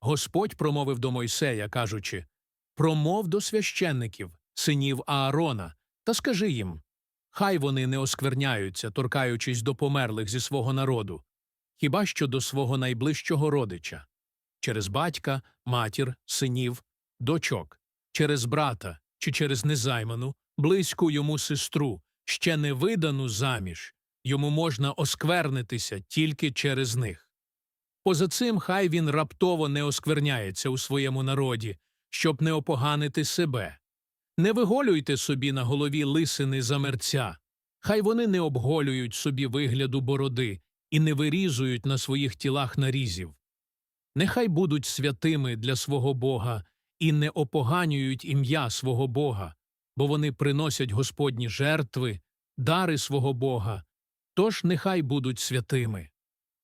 Господь промовив до Мойсея, кажучи Промов до священників, синів Аарона, та скажи їм Хай вони не оскверняються, торкаючись до померлих зі свого народу, хіба що до свого найближчого родича, через батька, матір, синів, дочок, через брата чи через незайману, близьку йому сестру, ще не видану заміж, йому можна осквернитися тільки через них. Поза цим хай він раптово не оскверняється у своєму народі, щоб не опоганити себе. Не виголюйте собі на голові лисини замерця, хай вони не обголюють собі вигляду бороди і не вирізують на своїх тілах нарізів. Нехай будуть святими для свого Бога і не опоганюють ім'я свого Бога, бо вони приносять Господні жертви, дари свого Бога, тож нехай будуть святими.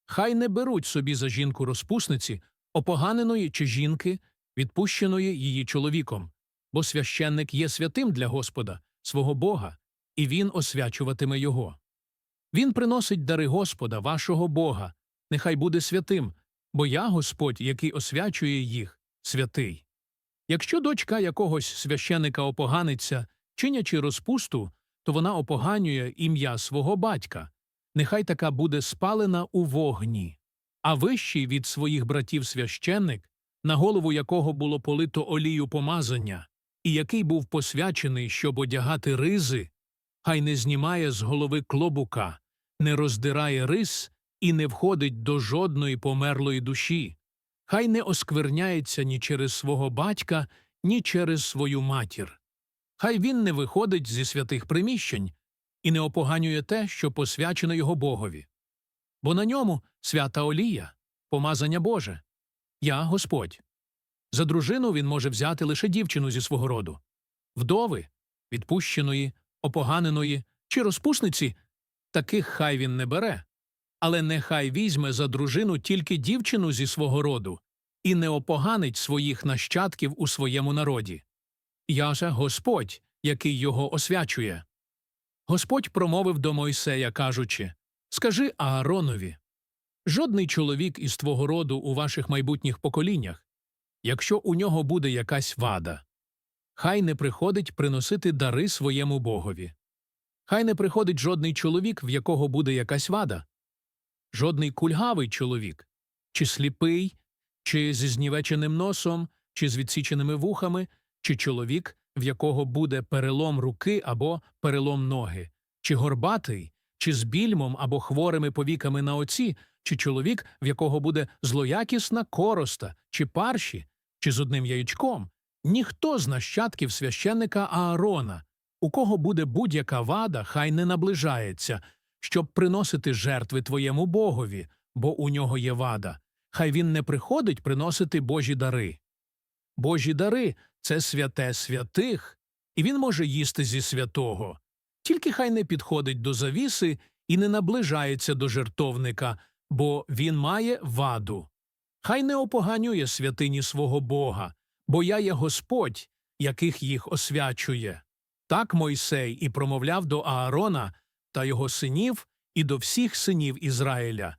Хай не беруть собі за жінку розпусниці, опоганеної чи жінки, відпущеної її чоловіком, бо священник є святим для Господа, свого Бога, і він освячуватиме його. Він приносить дари Господа, вашого Бога, нехай буде святим, бо я Господь, який освячує їх, святий. Якщо дочка якогось священика опоганиться, чинячи розпусту, то вона опоганює ім'я свого батька. Нехай така буде спалена у вогні. А вищий від своїх братів священник, на голову якого було полито олію помазання, і який був посвячений, щоб одягати ризи, хай не знімає з голови клобука, не роздирає рис і не входить до жодної померлої душі, хай не оскверняється ні через свого батька, ні через свою матір. Хай він не виходить зі святих приміщень і не опоганює те, що посвячено його Богові. Бо на ньому свята олія, помазання Боже. Я Господь. За дружину він може взяти лише дівчину зі свого роду. Вдови, відпущеної, опоганеної чи розпусниці, таких хай він не бере, але нехай візьме за дружину тільки дівчину зі свого роду і не опоганить своїх нащадків у своєму народі. Я же Господь, який його освячує. Господь промовив до Мойсея, кажучи Скажи Ааронові жодний чоловік із твого роду у ваших майбутніх поколіннях, якщо у нього буде якась вада, хай не приходить приносити дари своєму богові. Хай не приходить жодний чоловік, в якого буде якась вада, жодний кульгавий чоловік, чи сліпий, чи зі знівеченим носом, чи з відсіченими вухами, чи чоловік, в якого буде перелом руки або перелом ноги, чи горбатий, чи з більмом або хворими повіками на оці, чи чоловік, в якого буде злоякісна короста, чи парші, чи з одним яєчком, ніхто з нащадків священника Аарона, у кого буде будь-яка вада, хай не наближається, щоб приносити жертви твоєму богові, бо у нього є вада. Хай він не приходить приносити Божі дари. Божі дари це святе святих, і він може їсти зі святого. Тільки хай не підходить до завіси і не наближається до жертовника, бо він має ваду. Хай не опоганює святині свого Бога, бо я є Господь, яких їх освячує. Так Мойсей і промовляв до Аарона та його синів і до всіх синів Ізраїля,